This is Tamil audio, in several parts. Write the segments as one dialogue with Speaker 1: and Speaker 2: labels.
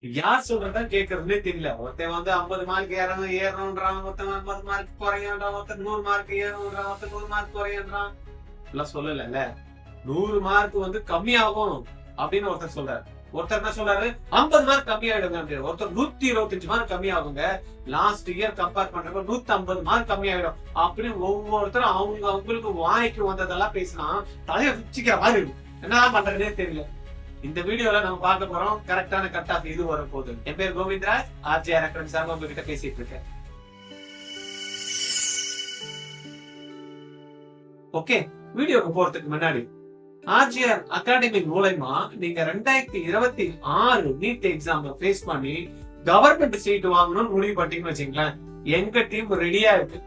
Speaker 1: யார் சொல்றதா கேக்குறதுனே தெரியல. ஒருத்தன் வந்து ஐம்பது மார்க் ஏறணும் ஏறணும்ன்றான். ஒருத்தன் ஐம்பது மார்க் குறையன்றான் ஒருத்தன் நூறு மார்க் ஏறணும்ன்றான். ஒருத்தன் நூறு மார்க் குறையன்றான் எல்லாம் சொல்லல நூறு மார்க் வந்து கம்மியாகும் அப்படின்னு ஒருத்தர் சொல்றாரு. ஒருத்தர் என்ன சொல்றாரு? ஐம்பது மார்க் கம்மியாயிடுங்க அப்படின்னு. ஒருத்தர் நூத்தி இருபத்தஞ்சு மார்க் கம்மியாகுங்க. லாஸ்ட் இயர் கம்பேர் பண்றப்ப நூத்தி ஐம்பது மார்க் கம்மியாயிடும் அப்படின்னு ஒவ்வொருத்தரும் அவங்க அவங்களுக்கு வாய்க்கு வந்ததெல்லாம் பேசினா தலையை வச்சுக்கிற மாதிரி இருக்கும். பண்றதுன்னே பண்றதுனே தெரியல. இந்த வீடியோல நம்ம பார்க்க போறோம் கரெக்டான கட் ஆஃப் இது வர போகுது என் பேர் கோவிந்தராஜ் ஆர்ஜிஆர் அகாடமி சார் உங்ககிட்ட பேசிட்டு இருக்கேன். ஓகே வீடியோக்கு போறதுக்கு முன்னாடி ஆர்ஜிஆர் அகாடமி மூலயமா நீங்க ரெண்டாயிரத்தி இருபத்தி ஆறு நீட் எக்ஸாம் ஃபேஸ் பண்ணி கவர்மெண்ட் சீட் வாங்கணும்னு முடிவு பண்ணிட்டீங்கன்னு வச்சுங்களேன் எங்க டீம் ரெடியா இருக்கு.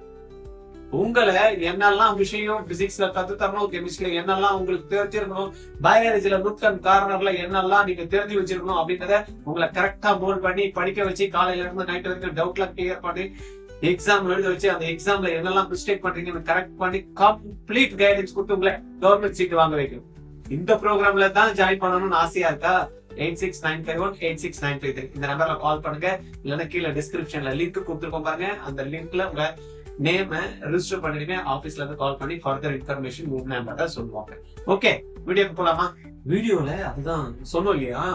Speaker 1: உங்களை என்னெல்லாம் விஷயம் பிசிக்ஸ்ல கத்து தரணும் கெமிஸ்ட்ரியில என்னெல்லாம் உங்களுக்கு தெரிஞ்சிருக்கணும் பயாலஜில நுட் அண்ட் கார்னர்ல என்னெல்லாம் நீங்க தெரிஞ்சு வச்சிருக்கணும் அப்படின்றத உங்களை கரெக்டா மோல் பண்ணி படிக்க வச்சு காலையில இருந்து நைட் வரைக்கும் டவுட்லாம் கிளியர் பண்ணி எக்ஸாம் எழுத வச்சு அந்த எக்ஸாம்ல என்னெல்லாம் மிஸ்டேக் பண்றீங்கன்னு கரெக்ட் பண்ணி கம்ப்ளீட் கைடன்ஸ் கொடுத்து உங்களை கவர்மெண்ட் சீட் வாங்க வைக்கும். இந்த ப்ரோக்ராம்ல தான் ஜாயின் பண்ணணும்னு ஆசையா இருக்கா? Eight six nine five one eight six nine five three இந்த நம்பர்ல கால் பண்ணுங்க. இல்லைன்னா கீழே டிஸ்கிரிப்ஷன்ல லிங்க் கொடுத்துருக்கோம் பாருங்க. அந்த லிங்க்ல உங்க நேம ரெஜிஸ்டர் பண்ணிடுங்க. ஆபீஸ்ல இருந்து கால் பண்ணி ஃபர்தர் இன்ஃபர்மேஷன் உங்க நம்பர் சொல்லுவாங்க. ஓகே வீடியோக்கு போலாமா? வீடியோல அதுதான் சொன்னோம் இல்லையா?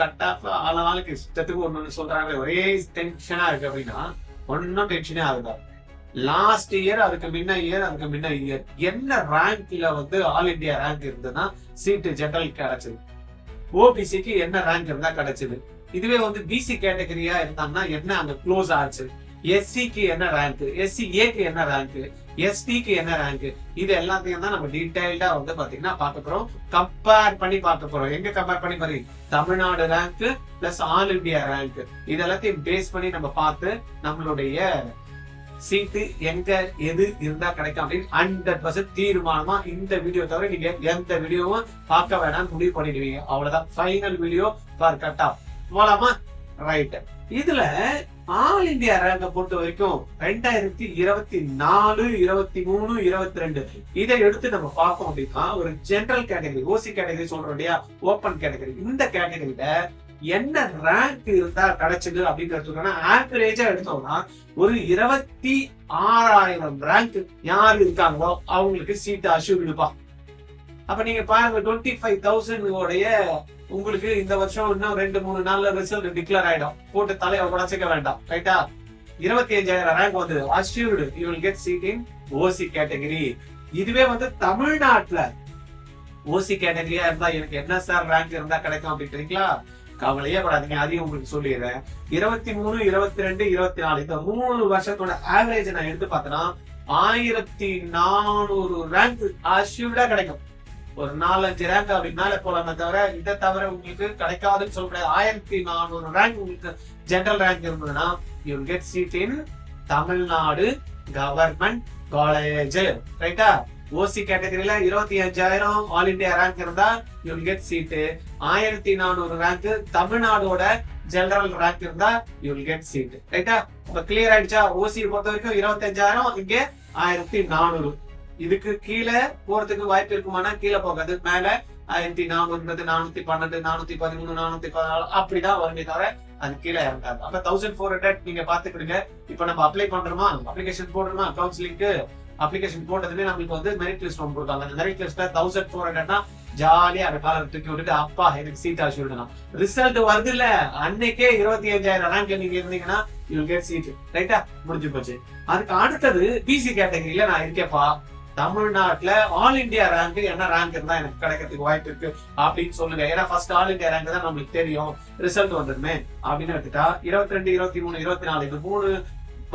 Speaker 1: கட் ஆஃப் ஆளுக்கு இஷ்டத்துக்கு ஒண்ணு சொல்றாங்க ஒரே டென்ஷனா இருக்கு அப்படின்னா ஒன்னும் டென்ஷனே ஆகுதா. லாஸ்ட் இயர் அதுக்கு முன்ன இயர் அதுக்கு முன்ன இயர் என்ன ரேங்க்ல வந்து ஆல் இந்தியா ரேங்க் இருந்ததுன்னா சீட்டு ஜெனரல் கிடைச்சது. ஓபிசிக்கு என்ன ரேங்க் இருந்தா கிடைச்சது. இதுவே வந்து பிசி கேட்டகரியா இருந்தாங்கன்னா என்ன அங்க க்ளோஸ் ஆச்சு? எஸ்சிக்கு என்ன ரேங்க் எஸ்சி ஏக்கு என்ன ரேங்க் எஸ்டிக்கு என்ன ரேங்க் இது எல்லாத்தையும் தான் நம்ம டீடைல்டா வந்து பாத்தீங்கன்னா பார்க்க போறோம். கம்பேர் பண்ணி பார்க்க போறோம். எங்க கம்பேர் பண்ணி பாரு Tamil Nadu rank plus all India rank இது எல்லாத்தையும் பேஸ் பண்ணி நம்ம பார்த்து நம்மளுடைய சீட்டு எங்க எது இருந்தா கிடைக்கும் அப்படின்னு ஹண்ட்ரட் பர்சன்ட் தீர்மானமா இந்த வீடியோ தவிர நீங்க எந்த வீடியோவும் பார்க்க வேணாம்னு முடிவு பண்ணிடுவீங்க. அவ்வளவுதான். Final video for cut off போலாமா? ரைட் இதுல ஆல் இந்தியா ரேங்க பொறுத்த வரைக்கும் ரெண்டாயிரத்தி இருபத்தி நாலு இருபத்தி மூணு இருபத்தி ரெண்டு இதை எடுத்து நம்ம பார்ப்போம் அப்படின்னா ஒரு ஜென்ரல் கேட்டகரி ஓசி கேட்டகரி சொல்றோம் இல்லையா? ஓப்பன் கேட்டகரி இந்த கேட்டகரியில என்ன ரேங்க் இருந்தா கிடைச்சது அப்படின்னு எடுத்துக்கோன்னா ஆவரேஜா எடுத்தோம்னா ஒரு இருபத்தி ஆறாயிரம் ரேங்க் யார் இருக்காங்களோ அவங்களுக்கு சீட் அஷ்யூர் இருப்பான் அப்ப நீங்க பாருங்க டுவெண்ட்டி ஃபைவ் தௌசண்ட் உடைய உங்களுக்கு இந்த வருஷம் இன்னும் ரெண்டு மூணு நாள்ல ரிசல்ட் டிக்ளேர் ஆயிடும். போட்டு தலையை உடச்சிக்க வேண்டாம். ரைட்டா இருபத்தி அஞ்சாயிரம் ரேங்க் வந்து assured you will get seat in OC category இதுவே வந்து தமிழ்நாட்டுல ஓசி கேட்டகரியா இருந்தா எனக்கு என்ன சார் ரேங்க் இருந்தா கிடைக்கும் அப்படின்றீங்களா? கவலையே படாதீங்க. அதையும் உங்களுக்கு சொல்லிடுறேன். இருபத்தி மூணு இருபத்தி ரெண்டு இருபத்தி நாலு. இந்த மூணு வருஷத்தோட ஆவரேஜ் நான் எடுத்து பார்த்தேன்னா ஆயிரத்தி நானூறு ரேங்க் அஷ்யூர்டா கிடைக்கும். ஒரு நாலஞ்சு ரேங்க் அப்படி மேல போலாமே தவிர இதை தவிர உங்களுக்கு கிடைக்காதுன்னு சொல்ல முடியாது. ஆயிரத்தி நானூறு ரேங்க் உங்களுக்கு ஜென்ரல் ரேங்க் இருந்ததுன்னா you get seat in Tamil Nadu government college ரைட்டா ஓசி கேட்டகரியில இருபத்தி அஞ்சாயிரம் ஆல் இண்டியா ரேங்க் இருந்தா யூல் கெட் சீட்டு ஆயிரத்தி நானூறு ரேங்க் தமிழ்நாடோட ஜெனரல் ரேங்க் இருந்தா யூல் கெட் சீட் ரைட்டா இப்ப கிளியர் ஆயிடுச்சா? ஓசி பொறுத்த வரைக்கும் இருபத்தி அஞ்சாயிரம் இங்கே ஆயிரத்தி நானூறு. இதுக்கு கீழே போறதுக்கு வாய்ப்பு இருக்குமானா கீழே போகாது. மேல ஆயிரத்தி நானூறுன்றது நானூத்தி பன்னெண்டு நானூத்தி பதிமூணு நானூத்தி பதினாலு அப்படிதான் வருமே தவிர அது கீழே இறங்காது. அப்ப தௌசண்ட் ஃபோர் ஹண்ட்ரட் நீங்க பாத்துக்கிடுங்க இப்ப நம்ம அப்ளை பண்றோமா? அப்ளிகேஷன் போடுறோமா? கவுன்சிலிங்க்கு அப்ளிகேஷன் போட்டதுமே நம்மளுக்கு வந்து மெரிட் லிஸ்ட் ஒன்று கொடுத்தாங்க அந்த மெரிட் லிஸ்ட்ல தௌசண்ட் ஃபோர் ஹண்ட்ரட்னா ஜாலியா அந்த காலர் தூக்கி விட்டுட்டு அப்பா எனக்கு சீட் ஆச்சுடணும் ரிசல்ட் வருது இல்ல அன்னைக்கே இருபத்தி அஞ்சாயிரம் ரேங்க்ல நீங்க இருந்தீங்கன்னா யூ கெட் சீட் ரைட்டா முடிஞ்சு போச்சு. அதுக்கு அடுத்தது பிசி கேட்டகரியில நான் இருக்கேப்பா தமிழ்நாட்டுல ஆல் இந்தியா ரேங்க் என்ன ரேங்க் இருந்தா எனக்கு கிடைக்கிறதுக்கு வாய்ப்பு இருக்கு அப்படின்னு சொல்லுங்க. ஏன்னா ஃபர்ஸ்ட் ஆல் இந்தியா ரேங்க் தான் நம்மளுக்கு தெரியும். ரிசல்ட் வந்துருமே அப்படின்னு எடுத்துட்டா இருபத்தி ரெண்டு இருபத்தி மூணு இருபத்தி நாலு இந்த மூணு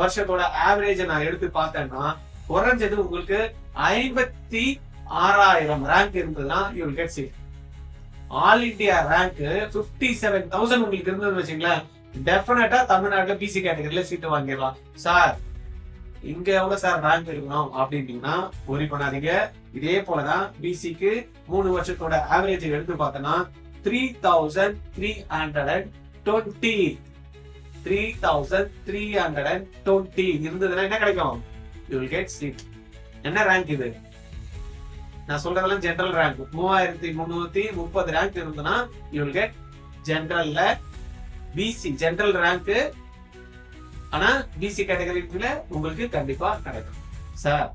Speaker 1: வருஷத்தோட ஆவரேஜ நான் எடுத்து பார்த்தேன்னா குறைஞ்சது உங்களுக்கு ஐம்பத்தி ஆறாயிரம் ரேங்க் இருந்ததுன்னா you get seat all India rank fifty seven thousand உங்களுக்கு இருந்ததுன்னு வச்சுங்களேன். டெஃபினட்டா தமிழ்நாட்டுல பிசி கேட்டகரியில சீட்டு வாங்கிடலாம். சார் இங்க எவ்வளவு சார் ரேங்க் இருக்கணும் அப்படின்னீங்கன்னா ஒரி பண்ணாதீங்க. இதே போலதான் பிசிக்கு மூணு வருஷத்தோட ஆவரேஜ் எடுத்து பார்த்தோன்னா three thousand three hundred and twenty three thousand three hundred and twenty இருந்ததுன்னா என்ன கிடைக்கும்? யூ வில் கெட் சீட் என்ன ரேங்க் இது? நான் சொல்றதெல்லாம் ஜென்ரல் ரேங்க் மூவாயிரத்தி முந்நூத்தி முப்பது ரேங்க் இருந்ததுன்னா யூ வில் கெட் ஜென்ரல்ல பிசி ஜென்ரல் ரேங்க் ஆனா பிசி கேட்டகரிக்குள்ள உங்களுக்கு கண்டிப்பா கிடைக்கும். சார்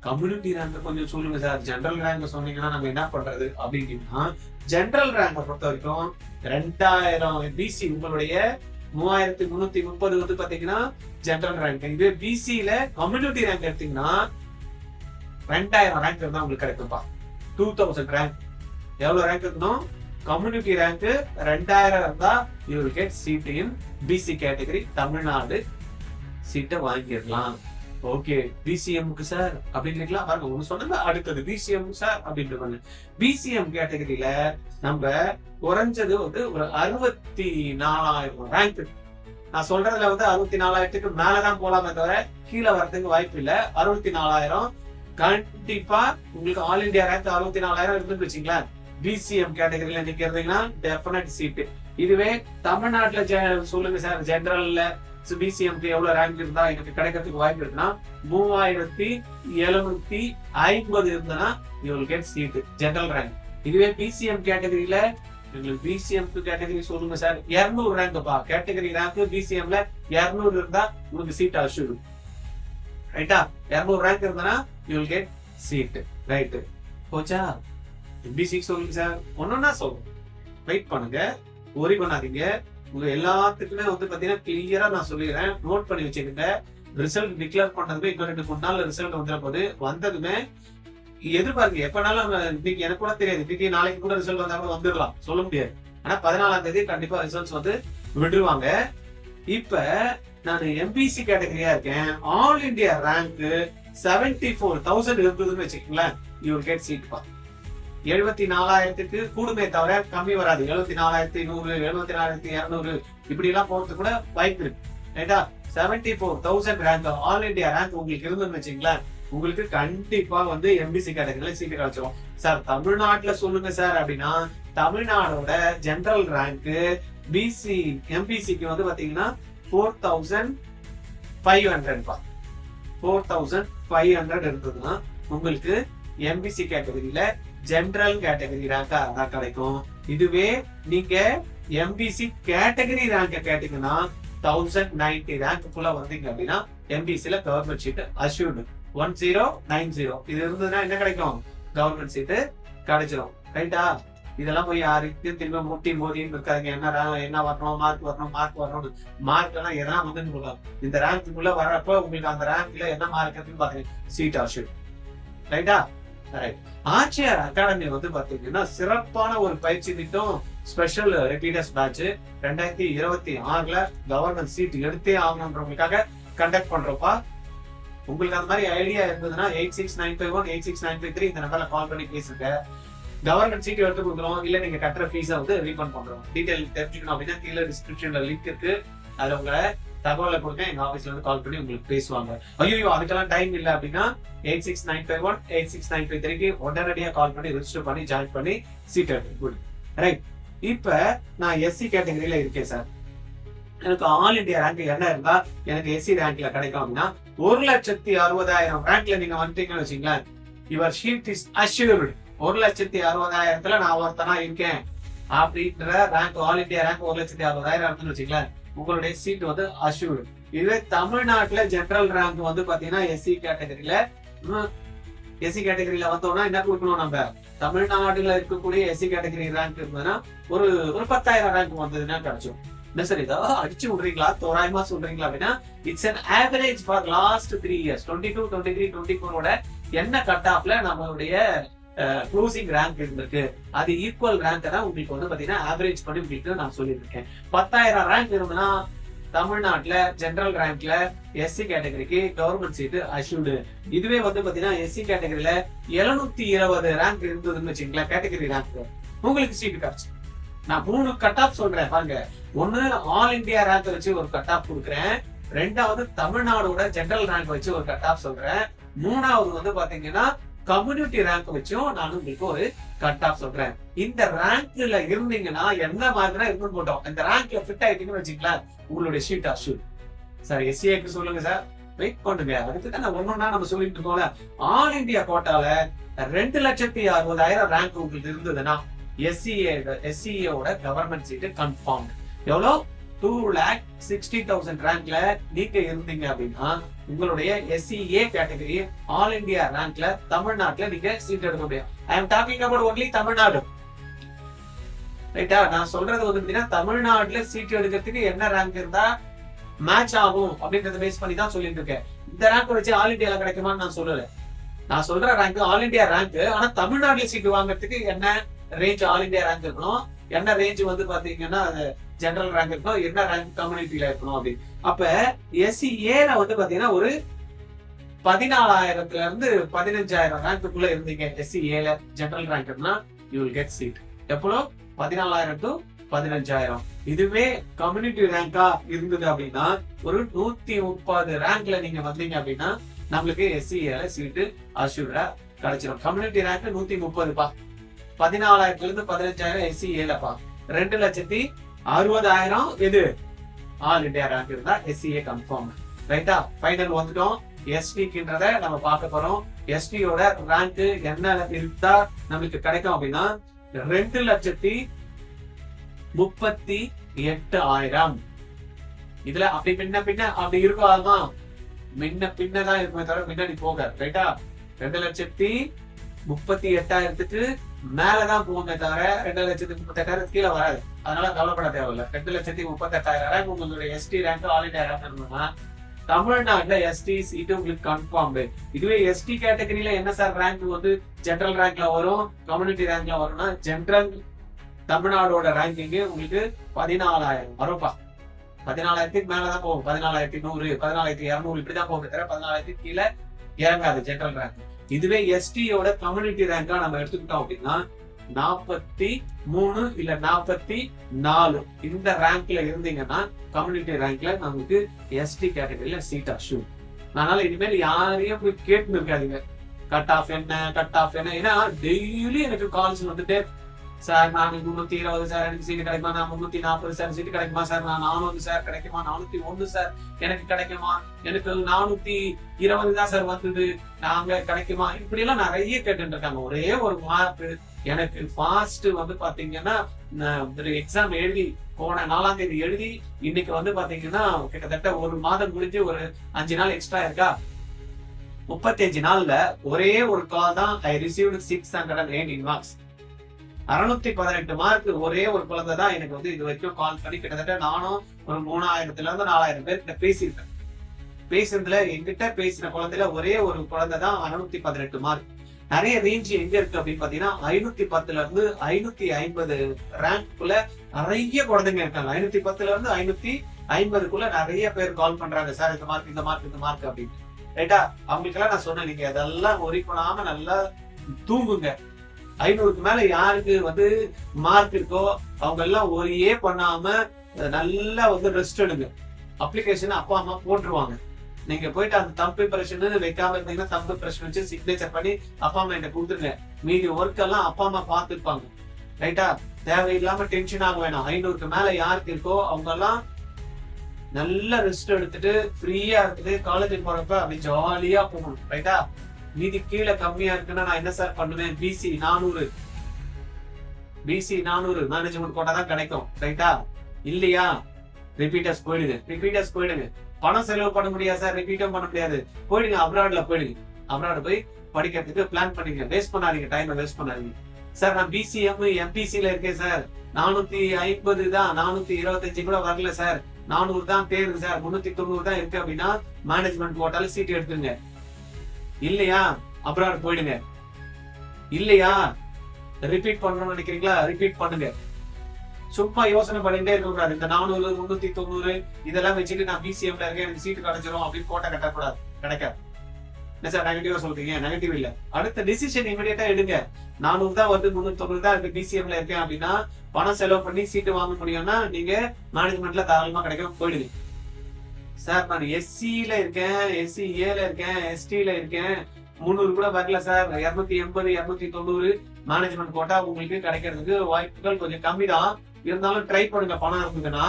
Speaker 1: கம்யூனிட்டி ரேங்க் கொஞ்சம் சொல்லுங்க சார் ஜென்ரல் ரேங்க் சொன்னீங்கன்னா நம்ம என்ன பண்றது அப்படின்னா ஜென்ரல் ரேங்கை பொறுத்த வரைக்கும் ரெண்டாயிரம் பிசி உங்களுடைய மூவாயிரத்தி முன்னூத்தி முப்பது வந்து பாத்தீங்கன்னா ஜென்ரல் ரேங்க் இது பிசியில கம்யூனிட்டி ரேங்க் எடுத்தீங்கன்னா ரெண்டாயிரம் ரேங்க் இருந்தா உங்களுக்கு கிடைக்கும்பா. டூ தௌசண்ட் ரேங்க் எவ்வளவு ரேங்க் இருக்கணும் கம்யூனிட்டி ரேங்க் ரெண்டாயிரம் இருந்தா you will get seat in BC category Tamil Nadu சீட்டை வாங்கிடலாம். ஓகே பிசிஎம்க்கு சார் அப்படின்னு பாருங்க ஒண்ணு சொன்னது அடுத்தது. பிசிஎம் சார் அப்படின்ட்டு பிசிஎம் கேட்டகரியில நம்ம குறைஞ்சது வந்து ஒரு அறுபத்தி நாலாயிரம் ரேங்க் நான் சொல்றதுல வந்து அறுபத்தி நாலாயிரத்துக்கு மேலதான் போலாமே தவிர கீழே வரதுக்கு வாய்ப்பு இல்லை. அறுபத்தி நாலாயிரம் கண்டிப்பா உங்களுக்கு ஆல் இந்தியா ரேங்க் அறுபத்தி நாலாயிரம் இருந்துச்சுங்களேன் பிசிஎம் கேட்டகரியில நீங்க இருந்தீங்கன்னா டெஃபினட் சீட்டு இதுவே தமிழ்நாட்டுல ஜெ- சொல்லுங்க சார் ஜென்ரல்ல பிசிஎம்க்கு எவ்வளவு ரேங்க் இருந்தா எனக்கு கிடைக்கிறதுக்கு வாய்ப்பு இருக்குன்னா மூவாயிரத்தி எழுநூத்தி ஐம்பது இருந்தனா you get seat general rank இதுவே பிசிஎம் கேட்டகரியில உங்களுக்கு பிசிஎம் கேட்டகரி சொல்லுங்க சார் இருநூறு ரேங்க்ப்பா கேட்டகரி ரேங்க் பிசிஎம்ல இருநூறு இருந்தா உங்களுக்கு சீட் அஷ்யூர் ரைட்டா இருநூறு ரேங்க் இருந்தனா you will get seat right போச்சா? பிசி சொல்லுங்க சார் ஒன்னொன்னா சொல்லுங்க. வெயிட் பண்ணுங்க. ஒரி பண்ணாதீங்க. உங்க எல்லாத்துக்குமே வந்து பாத்தீங்கன்னா கிளியரா நான் சொல்லிடுறேன். நோட் பண்ணி வச்சுக்கோங்க. ரிசல்ட் டிக்ளேர் பண்ணதுமே இன்னும் ரெண்டு மூணு நாள் ரிசல்ட் வந்துட போது வந்ததுமே எதிர்பார்க்க எப்பனாலும் இன்னைக்கு எனக்கு கூட தெரியாது. இன்னைக்கு நாளைக்கு கூட ரிசல்ட் வந்தா கூட வந்துடலாம். சொல்ல முடியாது. ஆனா பதினாலாம் தேதி கண்டிப்பா ரிசல்ட்ஸ் வந்து விடுவாங்க இப்ப நான் எம்பிசி கேட்டகரியா இருக்கேன். All India rank seventy four thousand இருந்ததுன்னு வச்சுக்கோங்களேன். யூ கெட் சீட் பா. எழுபத்தி நாலாயிரத்துக்கு கூடுமே தவிர கம்மி வராது. எழுபத்தி நாலாயிரத்தி நூறு எழுபத்தி நாலாயிரத்தி இரநூறு இப்படி எல்லாம் போறது கூட வாய்ப்பு இருக்கு. ரைட்டா? Seventy four thousand rank all India rank உங்களுக்கு இருந்துன்னு வச்சுங்களேன் உங்களுக்கு கண்டிப்பா வந்து எம்பிசி கேட்டகரியில சீக்கிரம் வச்சிடும் சார் தமிழ்நாட்டுல சொல்லுங்க சார் அப்படின்னா தமிழ்நாடோட ஜெனரல் ரேங்க் பிசி எம்பிசிக்கு வந்து பாத்தீங்கன்னா ஃபோர் தௌசண்ட் ஃபைவ் ஹண்ட்ரட்பா ஃபோர் தௌசண்ட் ஃபைவ் ஹண்ட்ரட் இருந்ததுன்னா உங்களுக்கு எம்பிசி கேட்டகரியில ஜென்ரல் கேட்டகரி ரேங்கா தான் கிடைக்கும். இதுவே நீங்க எம்பிசி கேட்டகரி ரேங்க கேட்டீங்கன்னா தௌசண்ட் நைன்டி ரேங்க்குள்ள வந்தீங்க அப்படின்னா எம்பிசில government seat assured one zero nine zero இது இருந்ததுன்னா என்ன கிடைக்கும்? கவர்மெண்ட் சீட்டு கிடைச்சிடும் ரைட்டா இதெல்லாம் போய் யாருக்கும் திரும்ப முட்டி மோதின்னு இருக்காங்க என்ன ra- என்ன வரணும்? மார்க் வரணும்? மார்க் வரணும் மார்க் எல்லாம் எதனா வந்து சொல்லலாம் இந்த ரேங்க்குள்ள வரப்ப உங்களுக்கு அந்த ரேங்க்ல என்ன மார்க் இருக்குன்னு பாத்தீங்க சீட் அஷ்யூர்ட் ரைட்டா ஆட்சியர் அகாடமி வந்து பாத்தீங்கன்னா சிறப்பான ஒரு பயிற்சி திட்டம் ஸ்பெஷல் ரிப்பீட்டர்ஸ் பேட்ச் ரெண்டாயிரத்தி இருபத்தி ஆறுல கவர்னர் சீட் எடுத்தே ஆகணுன்றவங்களுக்காக கண்டக்ட் பண்றோம்ப்பா உங்களுக்கு அந்த மாதிரி ஐடியா இருந்ததுன்னா eight six nine five one eight six nine five three இந்த நம்பர்ல கால் பண்ணி பேசுங்க. கவர்மெண்ட் சீட் எடுத்து கொடுக்குறோம் இல்ல நீங்க கட்டுற ஃபீஸை வந்து ரீஃபண்ட் பண்றோம். டீடைல் தெரிஞ்சுக்கணும் அப்படின்னா கீழே டிஸ்கிரிப்ஷன்ல லிங்க் இருக்கு. அதுல உங்களை தகவலை கொடுங்க எங்க ஆஃபீஸ்ல இருந்து கால் பண்ணி உங்களுக்கு பேசுவாங்க. ஐயோ அதுக்கெல்லாம் டைம் இல்ல அப்படின்னா eight six nine five one eight six nine five த்ரீக்கு உடனடியா கால் பண்ணி ரெஜிஸ்டர் பண்ணி ஜாயின் பண்ணி சீட் எடுத்து குட் ரைட் இப்ப நான் எஸ்சி கேட்டகரியில இருக்கேன் சார் எனக்கு ஆல் இந்தியா ரேங்க் என்ன இருந்தா எனக்கு எஸ்சி ரேங்க்ல கிடைக்கும் அப்படின்னா ஒரு லட்சத்தி அறுபதாயிரம் ரேங்க்ல நீங்க வந்துட்டீங்கன்னு வச்சுங்களேன் யுவர் ஷீட் இஸ் அஷ்யூர்டு ஒரு லட்சத்தி அறுபதாயிரத்துல நான் ஒருத்தனா இருக்கேன். அப்படின்ற ரேங்க் ஆல் இந்தியா ரேங்க் ஒரு லட்சத்தி அறுபதாயிரம் இருக்குன்னு வச்சுங்களேன் உங்களுடைய சீட் வந்து அஷூர்டு இதுவே தமிழ்நாட்டுல ஜெனரல் ரேங்க் வந்து பாத்தீங்கன்னா எஸ்சி கேட்டகரியில எஸ்சி கேட்டகரியில வந்தோம்னா என்ன கொடுக்கணும் நம்ம? தமிழ்நாடுல இருக்கக்கூடிய எஸ்சி கேட்டகரி ரேங்க் இருந்ததுன்னா ஒரு ஒரு பத்தாயிரம் ரேங்க் வந்ததுன்னா கிடைச்சிடும் என்ன சார் இதோ? அடிச்சு விடுறீங்களா? தோராயமா சொல்றீங்களா அப்படின்னா it's an average for last three years twenty two twenty three twenty ஃபோரோட என்ன கட் ஆஃப்ல நம்மளுடைய க்ளோசிங் ரேங்க் இருந்திருக்கு. அது ஈக்குவல் ரேங்க் தான் உங்களுக்கு வந்து பாத்தீங்கன்னா ஆவரேஜ் பண்ணி உங்களுக்கு நான் சொல்லியிருக்கேன். பத்தாயிரம் ரேங்க் இருந்ததுன்னா தமிழ்நாட்டுல ஜென்ரல் ரேங்க்ல எஸ்சி கேட்டகரிக்கு கவர்மெண்ட் சீட்டு அஷ்யூடு இதுவே வந்து பாத்தீங்கன்னா எஸ்சி கேட்டகரியில எழுநூத்தி இருபது ரேங்க் இருந்ததுன்னு வச்சுங்களேன் கேட்டகரி ரேங்க் உங்களுக்கு சீட்டு கிடைச்சு. நான் மூணு கட் ஆஃப் சொல்றேன் பாருங்க ஒண்ணு ஆல் இந்தியா ரேங்க் வச்சு ஒரு கட் ஆஃப் கொடுக்குறேன். ரெண்டாவது தமிழ்நாடோட ஜென்ரல் ரேங்க் வச்சு ஒரு கட் ஆஃப் சொல்றேன். மூணாவது வந்து பாத்தீங்கன்னா கம்யூனிட்டி ரேங்க் வச்சும் நான் உங்களுக்கு ஒரு கட் ஆஃப் சொல்றேன். இந்த ரேங்க்ல இருந்தீங்கன்னா என்ன மார்க்னா இருக்கணும் போட்டோம். இந்த ரேங்க்ல ஃபிட் ஆயிட்டீங்கன்னு வச்சுக்கலாம் உங்களுடைய ஷீட் ஷூட் சார் எஸ்சிஏக்கு சொல்லுங்க சார் வெயிட் பண்ணுங்க. அதுக்கு தான் ஒன்னொன்னா நம்ம சொல்லிட்டு இருக்கோம்ல. ஆல் இந்தியா கோட்டால ரெண்டு லட்சத்தி அறுபதாயிரம் ரேங்க் உங்களுக்கு இருந்ததுன்னா எஸ்சிஏ எஸ்சிஏட கவர்மெண்ட் சீட்டு கன்ஃபார்ம் எவ்வளோ? டூ லேக் சிக்ஸ்டி தௌசண்ட் ரேங்க்ல நீங்க இருந்தீங்க அப்படின்னா உங்களுடைய எஸ்சிஏ கேட்டகரி ஆல் இந்தியா ரேங்க்ல தமிழ்நாட்டுல நீங்க சீட் எடுக்க முடியும். I am talking about only Tamil Nadu. ரைட்டா நான் சொல்றது வந்து பாத்தீங்கன்னா தமிழ்நாட்டுல சீட் எடுக்கிறதுக்கு என்ன ரேங்க் இருந்தா மேட்ச் ஆகும் அப்படின்றத பேஸ் பண்ணி தான் சொல்லிட்டு இருக்கேன். இந்த ரேங்க் வச்சு ஆல் இந்தியால கிடைக்குமான்னு நான் சொல்லல. நான் சொல்ற ரேங்க் ஆல் இந்தியா ரேங்க் ஆனா தமிழ்நாட்டுல சீட் வாங்குறதுக்கு என்ன ரேஞ்ச் ஆல் இந்தியா ரேங்க் இருக்கணும்? என்ன ரேஞ்ச் வந்து பாத்தீங்கன்னா ஜென்ரல் ரேங்க் இருக்கணும் என்ன ரேங்க் கம்யூனிட்டில இருக்கணும் அப்படின்னு. அப்ப எஸ்சி ஏல வந்து பாத்தீங்கன்னா ஒரு பதினாலாயிரத்துல இருந்து பதினஞ்சாயிரம் ரேங்க்குள்ள இருந்தீங்க. எஸ்சி ஏல ஜென்ரல் ரேங்க்னா யூ வில் கெட் சீட் எவ்வளோ? பதினாலாயிரம் டு பதினஞ்சாயிரம். இதுவே கம்யூனிட்டி ரேங்கா இருந்தது அப்படின்னா ஒரு நூத்தி முப்பது ரேங்க்ல நீங்க வந்தீங்க அப்படின்னா நம்மளுக்கு எஸ்சி ஏல சீட்டு அஷூரா கிடைச்சிடும் கம்யூனிட்டி ரேங்க் நூத்தி முப்பதுப்பா. பதினாலாயிரத்துல இருந்து பதினஞ்சாயிரம் எஸ்சி ஏலப்பா ரெண்டு லட்சத்தி அறுபதாயிரம் எது? ஆல் இண்டியா ரேங்க் இருந்தா எஸ்சிஏ கன்ஃபார்ம் ரைட்டா ஃபைனல் வந்துட்டோம். எஸ்டிக்குன்றத நம்ம பார்க்க போறோம். எஸ்டியோட ரேங்க் என்ன இருந்தா நம்மளுக்கு கிடைக்கும் அப்படின்னா ரெண்டு லட்சத்தி முப்பத்தி எட்டு ஆயிரம் இதுல அப்படி பின்ன பின்ன அப்படி இருக்காதுமா முன்ன பின்னதான் இருக்குமே தவிர பின்னாடி போக ரைட்டா ரெண்டு லட்சத்தி முப்பத்தி எட்டாயிரத்துக்கு மேலதான் போகுமே தவிர ரெண்டு லட்சத்தி முப்பத்தி கீழே வராது. அதனால கவலைப்பட தேவையில்ல. ரெண்டு லட்சத்தி முப்பத்தெட்டாயிரம் ரேங்க் உங்களுடைய ST rank all India rank இருந்ததுன்னா தமிழ்நாட்டுல எஸ்டி சீட்டு உங்களுக்கு கன்ஃபார்ம் இதுவே எஸ்டி கேட்டகரியில என்ன சார் ரேங்க் வந்து ஜென்ரல் ரேங்க்ல வரும் கம்யூனிட்டி ரேங்க்ல வரும்னா ஜென்ரல் தமிழ்நாடோட ரேங்கிங்கு உங்களுக்கு பதினாலாயிரம். வரும்ப்பா பதினாலாயிரத்துக்கு மேலதான் போகும். பதினாலாயிரத்தி நூறு பதினாலாயிரத்தி இரநூறு இப்படிதான் போகும் தவிர பதினாலாயிரத்துக்கு கீழே இறங்காது ஜென்ரல் ரேங்க் இதுவே எஸ்டியோட கம்யூனிட்டி ரேங்கா நம்ம எடுத்துக்கிட்டோம் அப்படின்னா நாற்பத்தி மூணு இல்ல நாற்பத்தி நாலு. இந்த ரேங்க்ல இருந்தீங்கன்னா கம்யூனிட்டி ரேங்க்ல நமக்கு எஸ்டி கேட்டகரியில சீட் அஷூர் அதனால இனிமேல் யாரையும் போய் கேட்டு இருக்காதீங்க. கட் ஆஃப் என்ன கட் ஆஃப் என்ன? ஏன்னா டெய்லி எனக்கு கால்ஸ் வந்துட்டு சார் நான் முன்னூத்தி இருபது சார் எனக்கு சீட்டு கிடைக்குமா? நான் முன்னூத்தி நாற்பது சார் சீட்டு கிடைக்குமா சார்? நான் நானூறு சார் கிடைக்குமா? நானூத்தி ஒண்ணு சார் எனக்கு கிடைக்குமா? எனக்கு நானூத்தி இருபது தான் சார் வந்தது. நாங்க கிடைக்குமா? இப்படி எல்லாம் நிறைய கேட்டு இருக்காங்க. ஒரே ஒரு மார்க் எனக்கு ஃபாஸ்ட் வந்து பாத்தீங்கன்னா ஒரு எக்ஸாம் எழுதி போன நாலாம் தேதி எழுதி இன்னைக்கு வந்து பாத்தீங்கன்னா கிட்டத்தட்ட ஒரு மாதம் முடிஞ்சு ஒரு அஞ்சு நாள் எக்ஸ்ட்ரா இருக்கா? முப்பத்தஞ்சு நாள்ல ஒரே ஒரு கால் தான் I received six hundred and eight இன்வாக்ஸ் அறுநூத்தி பதினெட்டு மார்க் ஒரே ஒரு குழந்தை தான் எனக்கு வந்து இது வரைக்கும் கால் பண்ணி கிட்டத்தட்ட நானும் ஒரு மூணாயிரத்துல இருந்து நாலாயிரம் பேர்கிட்ட பேசியிருக்கேன். பேசுனதுல என்கிட்ட பேசின குழந்தையில ஒரே ஒரு குழந்தை தான் அறுநூத்தி பதினெட்டு மார்க் நிறைய ரேஞ்ச் எங்க இருக்கு அப்படின்னு பாத்தீங்கன்னா ஐநூத்தி பத்துல இருந்து ஐநூத்தி ஐம்பது ரேங்க்குள்ள நிறைய குழந்தைங்க இருக்காங்க. ஐநூத்தி பத்துல இருந்து ஐநூத்தி ஐம்பதுக்குள்ள நிறைய பேர் கால் பண்றாங்க. சார் இந்த மார்க் இந்த மார்க் இந்த மார்க் அப்படின்னு. ரைட்டா அவங்களுக்கு எல்லாம் நான் சொன்னேன் நீங்க அதெல்லாம் ஒரி பண்ணாம நல்லா தூங்குங்க. ஐநூறுக்கு மேல யாருக்கு வந்து மார்க் இருக்கோ அவங்க எல்லாம் ஒரே பண்ணாம நல்லா வந்து ரெஸ்ட் எடுங்க. அப்ளிகேஷன் அப்பா அம்மா போட்டுருவாங்க. நீங்க போயிட்டு அந்த தம்பு பிரச்சனை வைக்காம இருந்தீங்கன்னா தம்பு பிரச்சனை வச்சு சிக்னேச்சர் பண்ணி அப்பா அம்மா கிட்ட கொடுத்துருங்க. மீதி ஒர்க் எல்லாம் அப்பா அம்மா பார்த்துருப்பாங்க ரைட்டா தேவையில்லாம டென்ஷன் ஆக வேணாம். ஐநூறுக்கு மேல யாருக்கு இருக்கோ அவங்க எல்லாம் நல்லா ரெஸ்ட் எடுத்துட்டு ஃப்ரீயா இருக்குது காலேஜ் போறப்ப அப்படி ஜாலியா போகணும். ரைட்டா மீதி கீழே கம்மியா இருக்குன்னா நான் என்ன சார் பண்ணுவேன்? பிசி நானூறு. பிசி நானூறு. மேனேஜ்மெண்ட் கோட்டா தான் கிடைக்கும். ரைட்டா இல்லையா? ரிப்பீட்டர்ஸ் போயிடுங்க. ரிப்பீட்டர்ஸ் போயிடுங்க. பணம் செலவு பண்ண முடியாது சார் ரிப்பீட்டும் பண்ண முடியாது. போயிடுங்க. அப்ராட்ல போயிடுங்க. அப்ராட் போய் படிக்கிறதுக்கு பிளான் பண்ணிக்க வேஸ்ட் பண்ணாதீங்க. டைமை வேஸ்ட் பண்ணாதீங்க. சார் நான் பிசிஎம் எம்பிசில இருக்கேன் சார் நானூத்தி ஐம்பது தான். நானூத்தி இருபத்தஞ்சு கூட வரல சார் நானூறு தான் தேர்வு சார் முன்னூத்தி தொண்ணூறு தான் இருக்கு அப்படின்னா மேனேஜ்மெண்ட் போட்டாலும் சீட் எடுத்துருங்க இல்லையா? அப்ராட் போயிடுங்க. இல்லையா? ரிப்பீட் பண்ணணும்னு நினைக்கிறீங்களா? ரிப்பீட் பண்ணுங்க. சும்மா யோசனை பண்ணிட்டே இருக்கக்கூடாது. இந்த நானூறு முன்னூத்தி தொண்ணூறு இதெல்லாம் வச்சுட்டு நான் பிசிஎம்ல இருக்கேன் எனக்கு சீட்டு கிடைச்சிரும் அப்படின்னு கோட்டை கட்டக்கூடாது. கிடைக்காது. என்ன சார் நெகட்டிவா சொல்றீங்க? நெகட்டிவ் இல்ல. அடுத்த டிசிஷன் இமீடியட்டா எடுங்க. நானூறு தான் வந்து முன்னூத்தி தொண்ணூறு தான் இருக்கு. பிசிஎம்ல இருக்கேன் அப்படின்னா பணம் செலவு பண்ணி சீட்டு வாங்க முடியும்னா நீங்க மேனேஜ்மெண்ட்ல தாராளமா கிடைக்கும் போயிடுங்க. சார் நான் எஸ்சியில இருக்கேன் எஸ்சி ஏல இருக்கேன் எஸ்டியில இருக்கேன். முந்நூறு கூட வரல சார் இரநூத்தி எண்பது இரநூத்தி தொண்ணூறு மேனேஜ்மெண்ட் கோட்டா உங்களுக்கு கிடைக்கிறதுக்கு வாய்ப்புகள் கொஞ்சம் கம்மி தான். இருந்தாலும் ட்ரை பண்ணுங்க பணம் இருந்ததுன்னா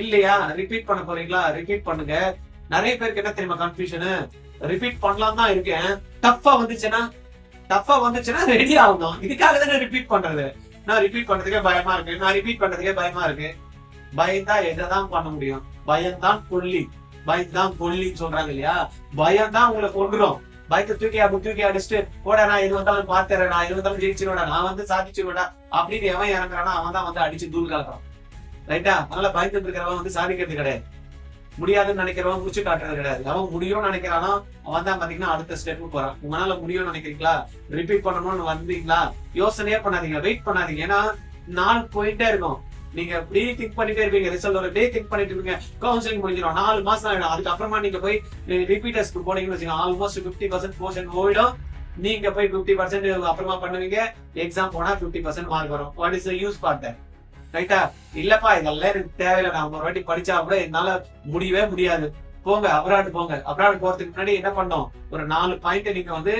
Speaker 1: இல்லையா? ரிப்பீட் பண்ண போறீங்களா? ரிப்பீட் பண்ணுங்க. நிறைய பேருக்கு என்ன தெரியுமா கன்ஃபியூஷனு ரிப்பீட் பண்ணலாம் தான் இருக்கேன். டஃபா வந்துச்சுன்னா டஃபா வந்துச்சுன்னா ரெடி ஆகணும். இதுக்காக தானே ரிப்பீட் பண்றது? நான் ரிப்பீட் பண்றதுக்கே பயமா இருக்கு. நான் ரிப்பீட் பண்றதுக்கே பயமா இருக்கு. பயந்தா எதைதான் பண்ண முடியும்? பயம்தான் கொல்லி பயம்தான் கொல்லின்னு சொல்றாங்க இல்லையா? பயம் தான் உங்களை கொண்டுரும் பயத்தை தூக்கி அப்படி தூக்கி அடிச்சுட்டு போட நான் இது வந்தாலும் பாத்துறேன் நான் இது வந்தாலும் ஜெயிச்சிருவேடா நான் வந்து சாதிச்சிருவேடா அப்படின்னு எவன் இறங்குறானா அவன் தான் வந்து அடிச்சு தூள் கலக்கிறான். ரைட்டா? அதனால பயந்து இருக்கிறவன் வந்து சாதிக்கிறது கிடையாது. முடியாதுன்னு நினைக்கிறவன் முடிச்சு காட்டுறது கிடையாது. அவன் முடியும்னு நினைக்கிறானோ அவன் தான் பாத்தீங்கன்னா அடுத்த ஸ்டெப்பு போறான். உங்களால முடியும்னு நினைக்கிறீங்களா? ரிப்பீட் பண்ணணும்னு வந்தீங்களா? யோசனையே பண்ணாதீங்க வெயிட் பண்ணாதீங்க. ஏன்னா நாள் போயிட்டே இருக்கும். நீங்க அப்படியே திங்க் பண்ணிட்டே இருப்பீங்க. ரிசல்ட் ஒரு டே திங்க் பண்ணிட்டு இருப்பீங்க. கவுன்சிலிங் முடிஞ்சிடும். நாலு மாசம் ஆயிடும். அதுக்கப்புறமா நீங்க போய் ரிப்பீட்டர்ஸ்க்கு போனீங்கன்னு வச்சுக்கோங்க. ஆல்மோஸ்ட் பிப்டி பர்சன்ட் போர்ஷன் போயிடும். நீங்க போய் பிப்டி பர்சன்ட் அப்புறமா பண்ணுவீங்க. எக்ஸாம் போனா பிப்டி பர்சன்ட் மார்க் வரும். வாட் இஸ் யூஸ் பார்த்தேன் ரைட்டா இல்லப்பா இதெல்லாம் எனக்கு தேவையில்லை. நான் ஒரு வாட்டி படிச்சா கூட என்னால முடியவே முடியாது. போங்க அப்ராடு போங்க. அப்ராடு போறதுக்கு முன்னாடி என்ன பண்ணோம் ஒரு நாலு பாயிண்ட் நீங்க வந்து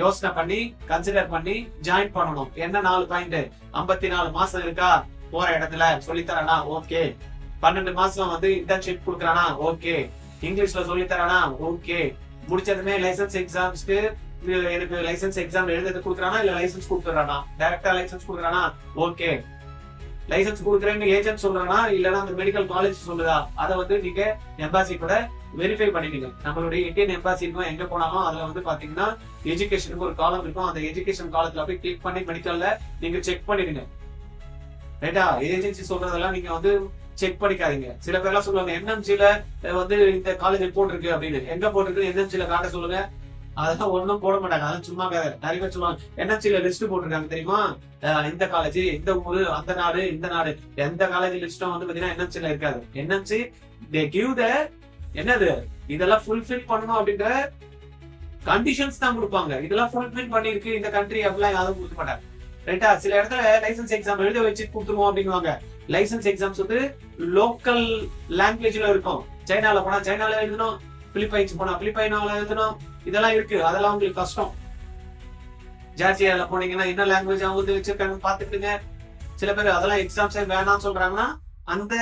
Speaker 1: யோசனை பண்ணி கன்சிடர் பண்ணி ஜாயின் பண்ணணும். என்ன நாலு பாயிண்ட் ஐம்பத்தி நாலு மாசம் இருக்கா? போற இடத்துல சொல்லித்தரானா? ஓகே. பன்னெண்டு மாசம் வந்து இன்டர்ன்ஷிப் கொடுக்குறானா? ஓகே. இங்கிலீஷ்ல சொல்லித்தரானா? ஓகே. முடிச்சதுமே லைசன்ஸ் எக்ஸாம்ஸ்க்கு எனக்கு லைசன்ஸ் எக்ஸாம் எழுதுறது கொடுக்குறானா? இல்ல லைசன்ஸ் கொடுத்துறானா டைரக்டா லைசன்ஸ் கொடுக்குறானா? ஓகே. லைசன்ஸ் கொடுக்குறேன்னு ஏஜென்ட் சொல்றானா? இல்லனா அந்த மெடிக்கல் காலேஜ் சொல்லுதா? அதை வந்து நீங்க எம்பாசி கூட வெரிஃபை பண்ணிடுங்க. நம்மளுடைய இந்தியன் எம்பாசி இருக்கும் எங்க போனாலும் அதுல வந்து பாத்தீங்கன்னா எஜுகேஷனுக்கு ஒரு காலம் இருக்கும். அந்த எஜுகேஷன் காலத்துல போய் கிளிக் பண்ணி மெடிக்கல்ல நீங்க செக் பண்ணிடுங்க. ரைட்டா ஏஜென்சி சொல்றதெல்லாம் நீங்க வந்து செக் பண்ணிக்காதீங்க. சில பேர்லாம் சொல்லுவாங்க என்எம்சில வந்து இந்த காலேஜ் போட்டிருக்கு அப்படின்னு. எங்க போட்டிருக்கு என்எம்சில காட்ட சொல்லுங்க. அதெல்லாம் ஒண்ணும் போட மாட்டாங்க. அதெல்லாம் சும்மா கதை நிறைய பேர் சொல்லுவாங்க என்எம்சில லிஸ்ட் போட்டிருக்காங்க தெரியுமா? இந்த காலேஜ் இந்த ஊரு அந்த நாடு இந்த நாடு. எந்த காலேஜ் லிஸ்டும் வந்து பாத்தீங்கன்னா என்எம்சில இருக்காது. என்எம்சி தே கிவ் த என்னது? இதெல்லாம் ஃபுல்ஃபில் பண்ணணும் அப்படின்ற கண்டிஷன்ஸ் தான் கொடுப்பாங்க. இதெல்லாம் ஃபுல்ஃபில் பண்ணிருக்கு இந்த கண்ட்ரி அப்படிலாம் யாரும் கொடுக்க மாட்டாங்க. ரைட்டா சில இடத்துல லைசன்ஸ் எக்ஸாம் எழுத வச்சு கொடுத்துருவோம் அப்படின்னுவாங்க. லைசன்ஸ் எக்ஸாம்ஸ் வந்து லோக்கல் லாங்குவேஜ்ல இருக்கும். சைனால போனா சைனால எழுதணும் பிலிப்பைன்ஸ் போனா பிலிப்பைனால எழுதணும். இதெல்லாம் இருக்கு. அதெல்லாம் உங்களுக்கு கஷ்டம். ஜார்ஜியால போனீங்கன்னா என்ன லாங்குவேஜ் அவங்க வந்து வச்சிருக்காங்க பாத்துக்கிட்டுங்க சில பேர் அதெல்லாம் எக்ஸாம்ஸே வேணாம்னு சொல்றாங்கன்னா அந்த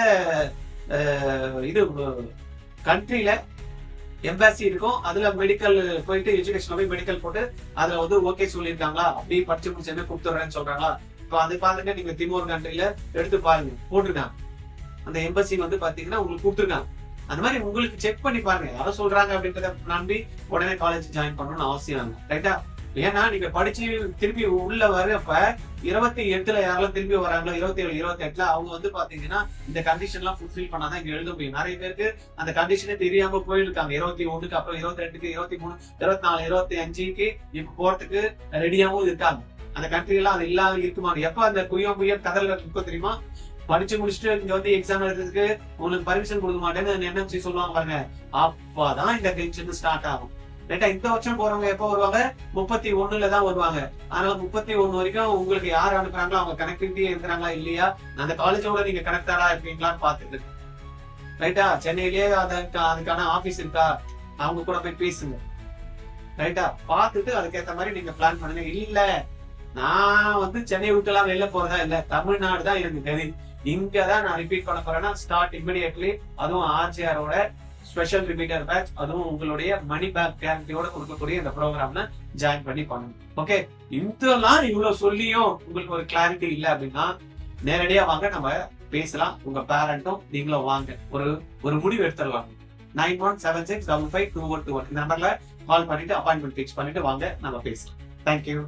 Speaker 1: இது கண்ட்ரியில எம்பாசி இருக்கும். அதுல மெடிக்கல் போயிட்டு எஜுகேஷன் போய் மெடிக்கல் போட்டு அதுல வந்து ஓகே சொல்லியிருக்காங்களா? அப்படி படிச்சு முடிச்சு என்ன சொல்றாங்களா? இப்போ அது பாருங்க. நீங்க திமோர் கண்ட்ரில எடுத்து பாருங்க. போட்டிருக்காங்க. அந்த எம்பசி வந்து பாத்தீங்கன்னா உங்களுக்கு கொடுத்துருக்காங்க. அந்த மாதிரி உங்களுக்கு செக் பண்ணி பாருங்க. யாரோ சொல்றாங்க அப்படின்றத நம்பி உடனே காலேஜ் ஜாயின் பண்ணணும்னு அவசியம் இல்லை. ரைட்டா ஏன்னா நீங்க படிச்சு திரும்பி உள்ள வரப்ப இருபத்தி எட்டுல யாரெல்லாம் திரும்பி வராங்களோ இருபத்தி ஏழு இருபத்தி எட்டுல அவங்க வந்து பாத்தீங்கன்னா இந்த கண்டிஷன் எல்லாம் ஃபுல்ஃபில் பண்ணாதான் இங்க எழுத முடியும். நிறைய பேருக்கு அந்த கண்டிஷனே தெரியாம போயிருக்காங்க. இருபத்தி ஒண்ணுக்கு அப்புறம் இருபத்தி ரெண்டுக்கு இருபத்தி மூணு இருபத்தி நாலு இருபத்தி அஞ்சுக்கு இப்ப போறதுக்கு ரெடியாவும் இருக்காங்க. அந்த கண்ட்ரி எல்லாம் அது இல்லாம இருக்குமா? எப்ப அந்த குயம் குய்யம் கதல் இருக்கும் தெரியுமா? படிச்சு முடிச்சுட்டு இங்க வந்து எக்ஸாம் எழுதுறதுக்கு உங்களுக்கு பர்மிஷன் கொடுக்க மாட்டேன்னு என்எம்சி சொல்லுவாங்க பாருங்க. அப்பதான் இந்த டென்ஷன் ஸ்டார்ட் ஆகும். ரைட்டா இந்த வருஷம் போறவங்க எப்போ வருவாங்க? முப்பத்தி ஒண்ணுல தான் வருவாங்க. அதனால முப்பத்தி ஒண்ணு வரைக்கும் உங்களுக்கு யார் அனுப்புறாங்களோ அவங்க கனெக்டிவிட்டி இருக்கிறாங்களா இல்லையா? அந்த காலேஜோட நீங்க கனெக்டடா இருக்கீங்களான்னு பாத்துட்டு ரைட்டா சென்னையிலேயே அதற்கு அதுக்கான ஆபீஸ் இருக்கா? அவங்க கூட போய் பேசுங்க. ரைட்டா பார்த்துட்டு அதுக்கேத்த மாதிரி நீங்க பிளான் பண்ணுங்க. இல்ல நான் வந்து சென்னை விட்டுலாம் வெளில போறதா இல்ல. தமிழ்நாடு தான் எனக்கு தெரியும். இங்கதான் நான் ரிப்பீட் பண்ண போறேன்னா ஸ்டார்ட் இமிடியட்லி அதுவும் ஆர்ஜிஆரோட ஸ்பெஷல் ரிப்பீட்டர் பேட்ச் அதுவும் உங்களுடைய மணி பேக் கேரண்டியோட கொடுக்கக்கூடிய இந்த ப்ரோக்ராம்ல ஜாயின் பண்ணி பண்ணணும். ஓகே இதெல்லாம் இவ்வளவு சொல்லியும் உங்களுக்கு ஒரு கிளாரிட்டி இல்லை அப்படின்னா நேரடியா வாங்க நம்ம பேசலாம். உங்க பேரண்ட்டும் நீங்களும் வாங்க. ஒரு ஒரு முடிவு எடுத்துடலாம். Nine one seven six double five two one two one இந்த நம்பர்ல கால் பண்ணிட்டு அப்பாயின்மெண்ட் ஃபிக்ஸ் பண்ணிட்டு வாங்க நம்ம பேசலாம். தேங்க்யூ